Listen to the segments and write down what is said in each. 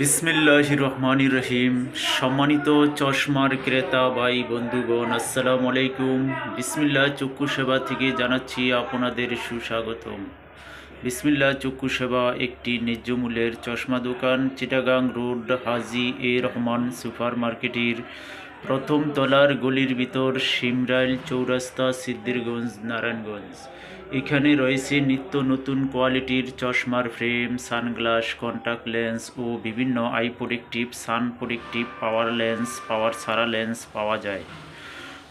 বিসমিল্লাহ রহমান রহিম। সম্মানিত চশমার ক্রেতা ভাই, বন্ধুগণ, আসসালামু আলাইকুম। বিসমিল্লাহ চক্ষু সেবা থেকে জানাচ্ছি আপনাদের সুস্বাগতম। বিসমিল্লাহ চক্ষু সেবা একটি ন্যায্য মূল্যের চশমা দোকান, Chittagong road, Haji A Rahman super মার্কেটের প্রথম তলার গলির ভিতর সিমরাইল চৌরাস্তা সিদ্দিরগঞ্জ নারায়ণগঞ্জ। এখানে রয়েছে নিত্য নতুন কোয়ালিটির চশমার ফ্রেম, সানগ্লাস, কন্টাক্ট লেন্স ও বিভিন্ন eye protective sun protective power lens, power সারা লেন্স পাওয়া যায়।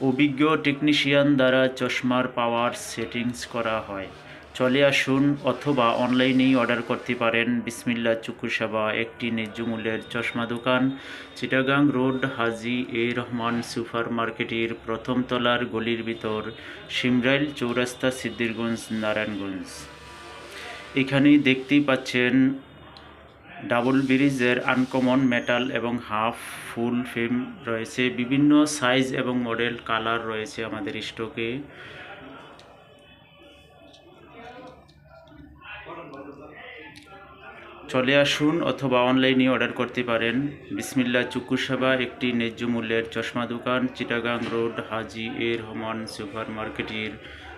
অভিজ্ঞ টেকনিশিয়ান দ্বারা চশমার পাওয়ার সেটিংস করা হয়। চলে আসুন অথবা অনলাইনেই অর্ডার করতে পারেন। বিসমিল্লা চক্ষু সেবা, একটি ন্যায্য মূল্যের চশমা দোকান। Chittagong road, Haji A Rahman super মার্কেটের প্রথম তলার গলির ভিতর, সিমরাইল চৌরাস্তা সিদ্দিরগঞ্জ নারায়ণগঞ্জ। এখানেই দেখতেই পাচ্ছেন ডাবল ব্রিজের আনকমন মেটাল এবং হাফ ফুল ফ্রেম রয়েছে। বিভিন্ন সাইজ এবং মডেল, কালার রয়েছে আমাদের স্টকে। চলে আসুন অথবা অনলাইনে অর্ডার করতে পারেন। বিসমিল্লা চুক্কু সেবা, একটি ন্যায্য মূল্যের চশমা দোকান, Chittagong road, Haji A Rahman super মার্কেটের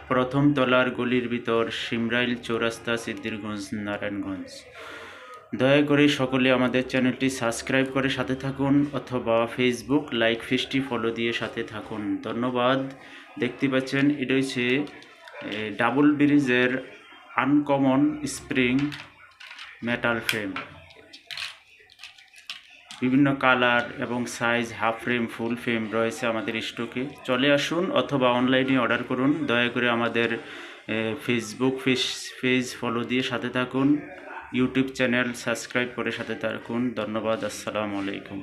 প্রথম তলার গলির ভিতর, সিমরাইল চৌরাস্তা সিদ্দিরগঞ্জ নারায়ণগঞ্জ। দয়া করে সকলে আমাদের চ্যানেলটি সাবস্ক্রাইব করে সাথে থাকুন অথবা ফেসবুক লাইক ফেসটি ফলো দিয়ে সাথে থাকুন। ধন্যবাদ। দেখতে পাচ্ছেন, এটা হচ্ছে ডাবল ব্রিজের আনকমন স্প্রিং মেটাল ফ্রেম বিভিন্ন কালার এবং size half frame full frame রয়েছে আমাদের স্টকে চলে আসুন অথবা অনলাইনে অর্ডার করুন। দয়া করে আমাদের ফেসবুক পেজ পেজ ফলো দিয়ে সাথে থাকুন। ইউটিউব চ্যানেল সাবস্ক্রাইব করে সাথে থাকুন। ধন্যবাদ, আসসালামু আলাইকুম।